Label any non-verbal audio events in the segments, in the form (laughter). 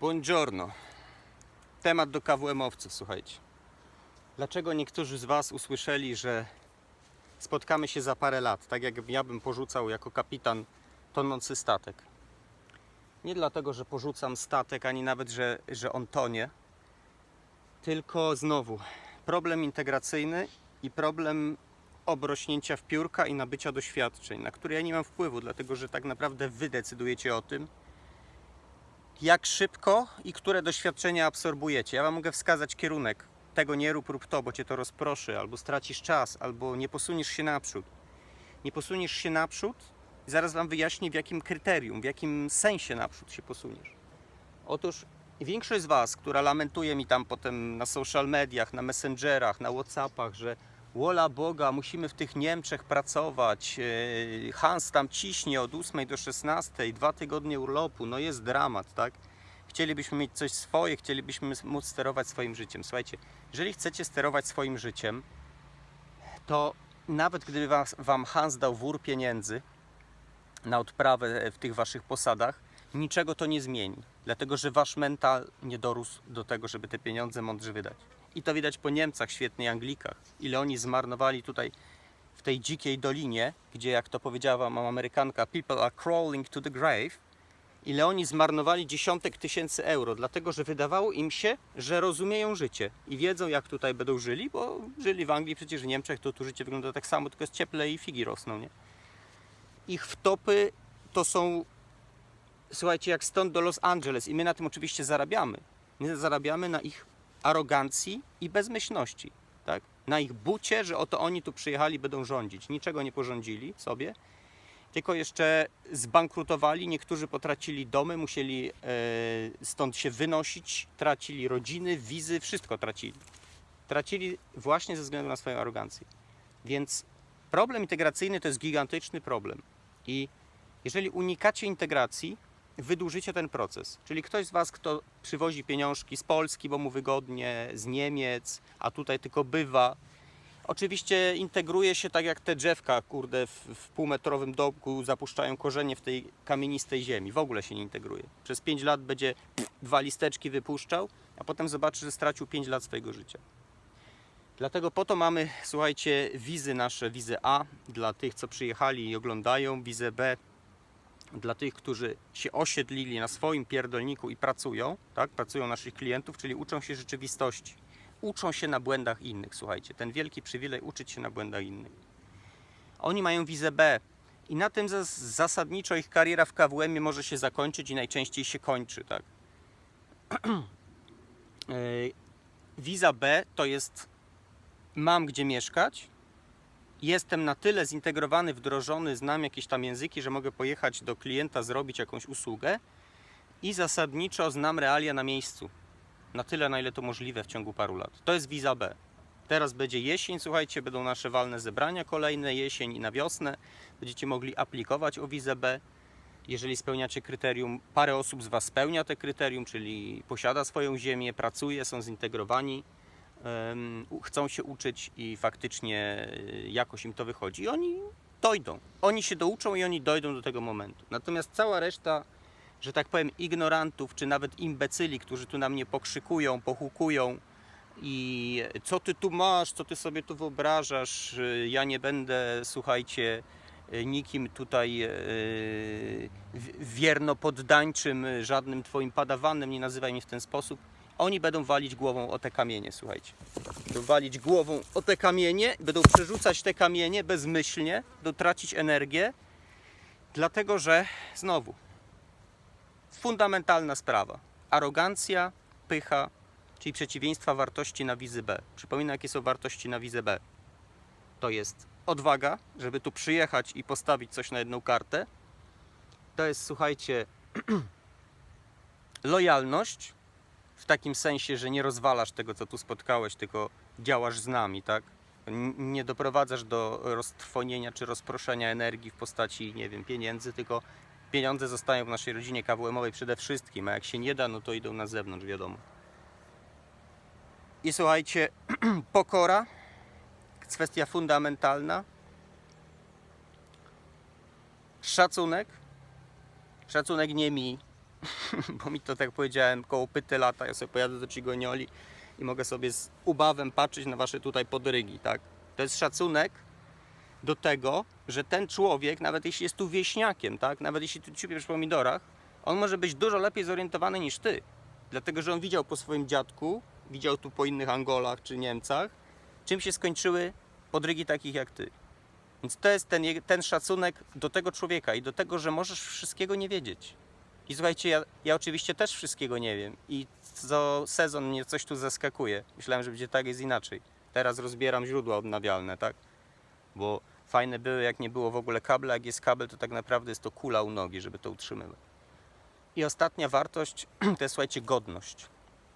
Buongiorno. Temat do KWM-owców, słuchajcie. Dlaczego niektórzy z Was usłyszeli, że spotkamy się za parę lat, tak jak ja bym porzucał jako kapitan tonący statek? Nie dlatego, że porzucam statek, ani nawet, że, że on tonie, tylko znowu problem integracyjny i problem obrośnięcia w piórka i nabycia doświadczeń, na które ja nie mam wpływu, dlatego że tak naprawdę Wy decydujecie o tym, jak szybko i które doświadczenia absorbujecie. Ja Wam mogę wskazać kierunek. Tego nie rób, rób to, bo Cię to rozproszy, albo stracisz czas, albo nie posuniesz się naprzód. Nie posuniesz się naprzód i zaraz Wam wyjaśnię w jakim kryterium, w jakim sensie naprzód się posuniesz. Otóż większość z Was, która lamentuje mi tam potem na social mediach, na messengerach, na whatsappach, że wola Boga, musimy w tych Niemczech pracować, e, Hans tam ciśnie od 8 do 16, dwa tygodnie urlopu, no jest dramat, tak? Chcielibyśmy mieć coś swoje, chcielibyśmy móc sterować swoim życiem. Słuchajcie, jeżeli chcecie sterować swoim życiem, to nawet gdyby Wam Hans dał wór pieniędzy na odprawę w tych Waszych posadach, niczego to nie zmieni, dlatego że Wasz mental nie dorósł do tego, żeby te pieniądze mądrze wydać. I to widać po Niemcach, świetnych Anglikach. Ile oni zmarnowali tutaj w tej dzikiej dolinie, gdzie jak to powiedziała wam Amerykanka, people are crawling to the grave. Ile oni zmarnowali dziesiątek tysięcy euro, dlatego że wydawało im się, że rozumieją życie i wiedzą, jak tutaj będą żyli, bo żyli w Anglii, przecież w Niemczech to tu życie wygląda tak samo, tylko jest cieplej i figi rosną, nie? Ich wtopy to są, słuchajcie, jak stąd do Los Angeles i my na tym oczywiście zarabiamy. My zarabiamy na ich arogancji i bezmyślności, tak? Na ich bucie, że oto oni tu przyjechali, będą rządzić. Niczego nie porządzili sobie, tylko jeszcze zbankrutowali. Niektórzy potracili domy, musieli e, stąd się wynosić, tracili rodziny, wizy, wszystko tracili. Tracili właśnie ze względu na swoją arogancję. Więc problem integracyjny to jest gigantyczny problem. I jeżeli unikacie integracji, wydłużycie ten proces. Czyli ktoś z Was, kto przywozi pieniążki z Polski, bo mu wygodnie, z Niemiec, a tutaj tylko bywa. Oczywiście integruje się tak jak te drzewka, kurde, w, w półmetrowym domku zapuszczają korzenie w tej kamienistej ziemi. W ogóle się nie integruje. Przez 5 lat będzie dwa listeczki wypuszczał, a potem zobaczy, że stracił 5 lat swojego życia. Dlatego po to mamy, słuchajcie, wizy nasze, wizę A dla tych, co przyjechali i oglądają, wizę B dla tych, którzy się osiedlili na swoim pierdolniku i pracują, tak, pracują naszych klientów, czyli uczą się rzeczywistości. Uczą się na błędach innych, słuchajcie, ten wielki przywilej uczyć się na błędach innych. Oni mają wizę B i na tym zas- zasadniczo ich kariera w KWM może się zakończyć i najczęściej się kończy, tak. (clears throat) Wiza B to jest mam gdzie mieszkać, jestem na tyle zintegrowany, wdrożony, znam jakieś tam języki, że mogę pojechać do klienta, zrobić jakąś usługę i zasadniczo znam realia na miejscu. Na tyle, na ile to możliwe w ciągu paru lat. To jest wiza B. Teraz będzie jesień, słuchajcie, będą nasze walne zebrania kolejne, jesień i na wiosnę. Będziecie mogli aplikować o wizę B. Jeżeli spełniacie kryterium, parę osób z Was spełnia te kryterium, czyli posiada swoją ziemię, pracuje, są zintegrowani, chcą się uczyć i faktycznie y, jakoś im to wychodzi. I oni dojdą. Oni się douczą i oni dojdą do tego momentu. Natomiast cała reszta, że tak powiem, ignorantów, czy nawet imbecyli, którzy tu na mnie pokrzykują, pohukują i co ty tu masz, co ty sobie tu wyobrażasz, y, ja nie będę, słuchajcie, y, nikim tutaj wierno poddańczym, żadnym twoim padawanem, nie nazywaj mnie w ten sposób. Oni będą walić głową o te kamienie, słuchajcie. Będą walić głową o te kamienie, będą przerzucać te kamienie bezmyślnie, będą tracić energię, dlatego że znowu fundamentalna sprawa. Arogancja, pycha, czyli przeciwieństwa wartości na wizy B. Przypominam, jakie są wartości na wizę B. To jest odwaga, żeby tu przyjechać i postawić coś na jedną kartę. To jest, słuchajcie, (clears throat) lojalność, w takim sensie, że nie rozwalasz tego, co tu spotkałeś, tylko działasz z nami, tak? Nie doprowadzasz do roztrwonienia czy rozproszenia energii w postaci, nie wiem, pieniędzy, tylko pieniądze zostają w naszej rodzinie KWM-owej przede wszystkim, a jak się nie da, no to idą na zewnątrz, wiadomo. I słuchajcie, (clears throat) pokora, kwestia fundamentalna, szacunek, szacunek nie mi, (laughs) bo mi to, tak powiedziałem, koło pyty lata, ja sobie pojadę do Cigonioli i mogę sobie z ubawem patrzeć na wasze tutaj podrygi, tak? To jest szacunek do tego, że ten człowiek, nawet jeśli jest tu wieśniakiem, tak? Nawet jeśli tu ciupie przy pomidorach, on może być dużo lepiej zorientowany niż ty. Dlatego, że on widział po swoim dziadku, widział tu po innych Angolach czy Niemcach, czym się skończyły podrygi takich jak ty. Więc to jest ten, ten szacunek do tego człowieka i do tego, że możesz wszystkiego nie wiedzieć. I słuchajcie, ja, ja oczywiście też wszystkiego nie wiem i co sezon mnie coś tu zaskakuje. Myślałem, że będzie tak, jest inaczej. Teraz rozbieram źródła odnawialne, tak? Bo fajne były, jak nie było w ogóle kabla. Jak jest kabel, to tak naprawdę jest to kula u nogi, żeby to utrzymywać. I ostatnia wartość (clears throat) to jest, słuchajcie, godność.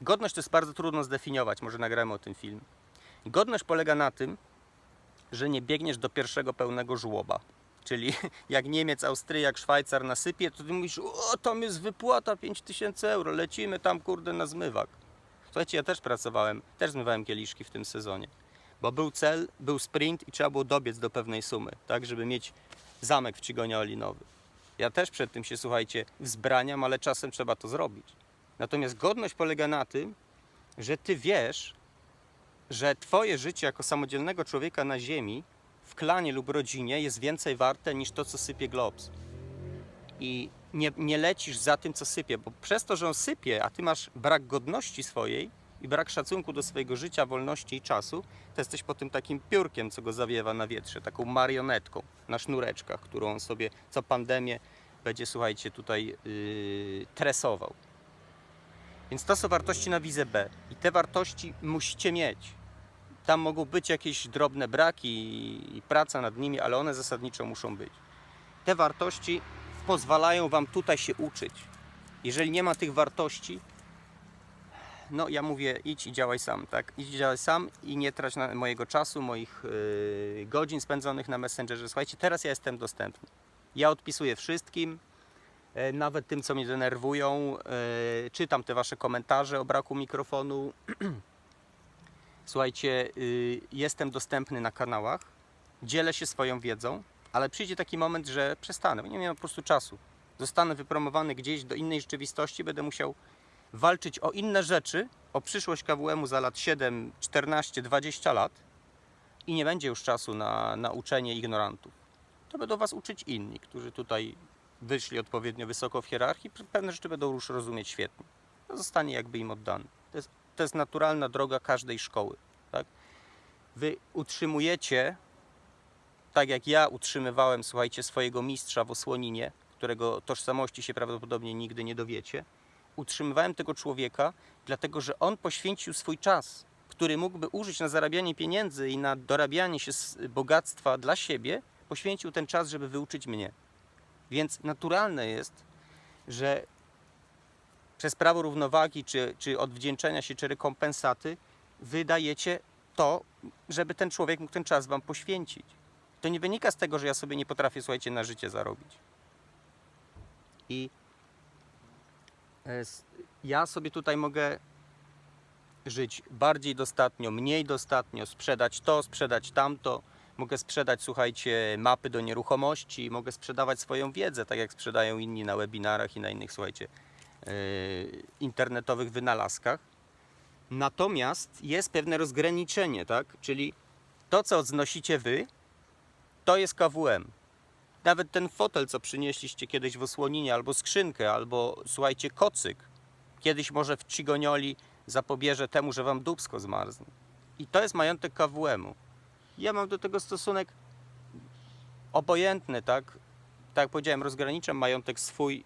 Godność to jest bardzo trudno zdefiniować, może nagramy o tym film. Godność polega na tym, że nie biegniesz do pierwszego pełnego żłoba. Czyli (laughs) jak Niemiec, Austriak, Szwajcar nasypie, to ty mówisz, o tam jest wypłata 5000 euro, lecimy tam kurde na zmywak. Słuchajcie, ja też pracowałem, też zmywałem kieliszki w tym sezonie. Bo był cel, był sprint i trzeba było dobiec do pewnej sumy, tak, żeby mieć zamek w Cigonioli nowy. Ja też przed tym się, słuchajcie, wzbraniam, ale czasem trzeba to zrobić. Natomiast godność polega na tym, że ty wiesz, że twoje życie jako samodzielnego człowieka na ziemi, w klanie lub rodzinie jest więcej warte niż to, co sypie Globs. I nie, nie lecisz za tym, co sypie, bo przez to, że on sypie, a ty masz brak godności swojej i brak szacunku do swojego życia, wolności i czasu, to jesteś po tym takim piórkiem, co go zawiewa na wietrze, taką marionetką na sznureczkach, którą on sobie co pandemię będzie, słuchajcie, tutaj yy, tresował. Więc to są wartości na wizę B i te wartości musicie mieć. Tam mogą być jakieś drobne braki i praca nad nimi, ale one zasadniczo muszą być. Te wartości pozwalają Wam tutaj się uczyć. Jeżeli nie ma tych wartości, no ja mówię, idź i działaj sam, tak? Idź i działaj sam i nie trać mojego czasu, moich yy, godzin spędzonych na Messengerze. Słuchajcie, teraz ja jestem dostępny. Ja odpisuję wszystkim, e, nawet tym, co mnie denerwują. e, Czytam te Wasze komentarze o braku mikrofonu. (clears throat) Słuchajcie, y, jestem dostępny na kanałach, dzielę się swoją wiedzą, ale przyjdzie taki moment, że przestanę, bo nie miałem po prostu czasu. Zostanę wypromowany gdzieś do innej rzeczywistości, będę musiał walczyć o inne rzeczy, o przyszłość KWM-u za lat 7, 14, 20 lat i nie będzie już czasu na, na uczenie ignorantów. To będą Was uczyć inni, którzy tutaj wyszli odpowiednio wysoko w hierarchii, pewne rzeczy będą już rozumieć świetnie. To zostanie jakby im oddane. To jest, to jest naturalna droga każdej szkoły. Tak? Wy utrzymujecie, tak jak ja utrzymywałem, słuchajcie, swojego mistrza w Osłoninie, którego tożsamości się prawdopodobnie nigdy nie dowiecie. Utrzymywałem tego człowieka, dlatego że on poświęcił swój czas, który mógłby użyć na zarabianie pieniędzy i na dorabianie się bogactwa dla siebie, poświęcił ten czas, żeby wyuczyć mnie. Więc naturalne jest, że przez prawo równowagi, czy, czy odwdzięczenia się, czy rekompensaty, wydajecie to, żeby ten człowiek mógł ten czas wam poświęcić. To nie wynika z tego, że ja sobie nie potrafię, słuchajcie, na życie zarobić. I e, ja sobie tutaj mogę żyć bardziej dostatnio, mniej dostatnio, sprzedać to, sprzedać tamto. Mogę sprzedać, słuchajcie, mapy do nieruchomości, mogę sprzedawać swoją wiedzę, tak jak sprzedają inni na webinarach i na innych, słuchajcie, internetowych wynalazkach. Natomiast jest pewne rozgraniczenie, tak? Czyli to, co znosicie wy, to jest KWM. Nawet ten fotel, co przynieśliście kiedyś w osłoninie, albo skrzynkę, albo słuchajcie, kocyk, kiedyś może w Cigonioli zapobierze temu, że wam dubsko zmarznie. I to jest majątek KWM-u. Ja mam do tego stosunek obojętny, tak? Tak jak powiedziałem, rozgraniczam majątek swój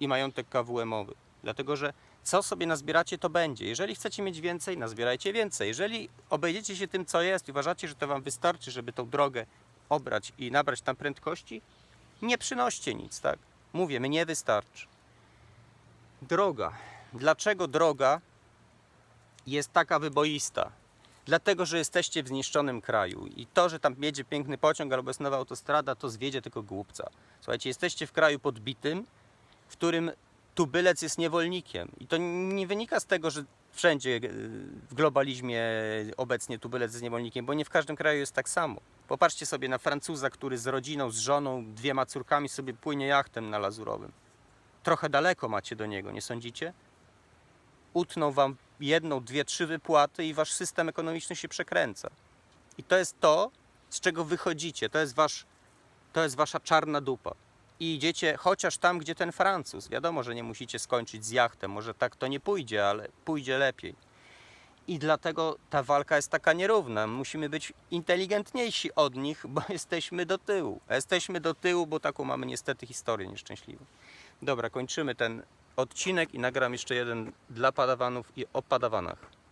i majątek KWM-owy. Dlatego, że co sobie nazbieracie, to będzie. Jeżeli chcecie mieć więcej, nazbierajcie więcej. Jeżeli obejdziecie się tym, co jest i uważacie, że to wam wystarczy, żeby tą drogę obrać i nabrać tam prędkości, nie przynoście nic, tak? Mówię, mnie wystarczy. Droga. Dlaczego droga jest taka wyboista? Dlatego, że jesteście w zniszczonym kraju i to, że tam jedzie piękny pociąg albo jest nowa autostrada, to zwiedzie tylko głupca. Słuchajcie, jesteście w kraju podbitym, w którym tubylec jest niewolnikiem. I to nie wynika z tego, że wszędzie e, w globalizmie obecnie tubylec jest niewolnikiem, bo nie w każdym kraju jest tak samo. Popatrzcie sobie na Francuza, który z rodziną, z żoną, dwiema córkami sobie płynie jachtem na Lazurowym. trochę daleko macie do niego, nie sądzicie? Utną wam jedną, dwie, trzy wypłaty i wasz system ekonomiczny się przekręca. I to jest to, z czego wychodzicie. To jest, wasz, to jest wasza czarna dupa. I idziecie chociaż tam, gdzie ten Francuz. Wiadomo, że nie musicie skończyć z jachtem. Może tak to nie pójdzie, ale pójdzie lepiej. I dlatego ta walka jest taka nierówna. Musimy być inteligentniejsi od nich, bo (laughs) jesteśmy do tyłu. Jesteśmy do tyłu, bo taką mamy niestety historię nieszczęśliwą. Dobra, kończymy ten odcinek i nagram jeszcze jeden dla padawanów i o padawanach.